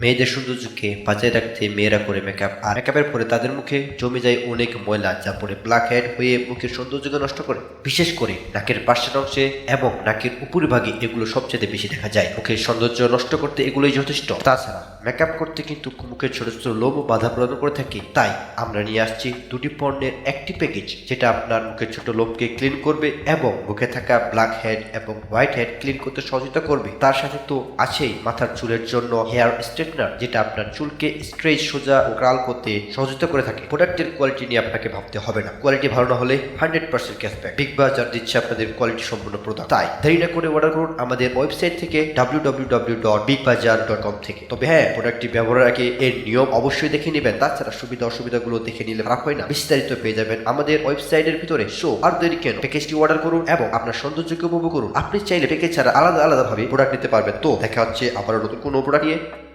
মেয়েদের সৌন্দর্যকে বাজায় রাখতে মেয়েরা করে মেকআপ আর মেকআপের পরে তাদের মুখে জমে যায় অনেক ময়লা, যা পরে ব্ল্যাক হেড হয়ে মুখের সৌন্দর্যকে নষ্ট করে। বিশেষ করে নাকের পাশের অংশে এবং নাকের উপরিভাগে এগুলো সবচেয়ে বেশি দেখা যায়। মুখের সৌন্দর্য নষ্ট করতে এগুলোই যথেষ্ট। তাছাড়া মেকআপ করতে কিন্তু মুখের ছোট ছোট লোম বাধা প্রদান করে থাকে। তাই আমরা নিয়ে আসছি দুটি পণ্যের একটি প্যাকেজ যেটা আপনার মুখের ছোট লোমকে ক্লিন করবে এবং মুখে থাকা ব্ল্যাক হেড এবং হোয়াইট হেড ক্লিন করতে সহযোগিতা করবে। তার সাথে তো আছেই মাথার চুলের জন্য হেয়ার স্ট্রেটনার যেটা আপনার চুলকে স্ট্রেচ সোজা ও ক্রাল করতে সহযোগিতা করে থাকে। প্রোডাক্টের কোয়ালিটি নিয়ে আপনাকে ভাবতে হবে না। কোয়ালিটি ভালো না হলে হান্ড্রেড পার্সেন্ট ক্যাশব্যাক বিগ বাজার দিচ্ছে আপনাদের কোয়ালিটি সম্পূর্ণ প্রোডাক্ট তাই দেরি না করে অর্ডার করুন আমাদের ওয়েবসাইট থেকে W W W dot big bazaar dot com থেকে। তবে হ্যাঁ প্রোডাক্টটি ব্যবহারের আগে এর নিয়ম অবশ্যই দেখে নেবেন। তাছাড়া সুবিধা অসুবিধাগুলো দেখে নিলে খারাপ হয় না। বিস্তারিত পেয়ে যাবেন আমাদের ওয়েবসাইটের ভিতরে। শো আর দেরি কেন? প্যাকেজটি অর্ডার করুন এবং আপনার সৌন্দর্যকে উপভোগ করুন। আপনি চাইলে প্যাকেজ ছাড়া আলাদা আলাদা ভাবে প্রোডাক্ট নিতে পারবেন। তো, দেখা হচ্ছে আবারও নতুন কোনো প্রোডাক্ট নিয়ে।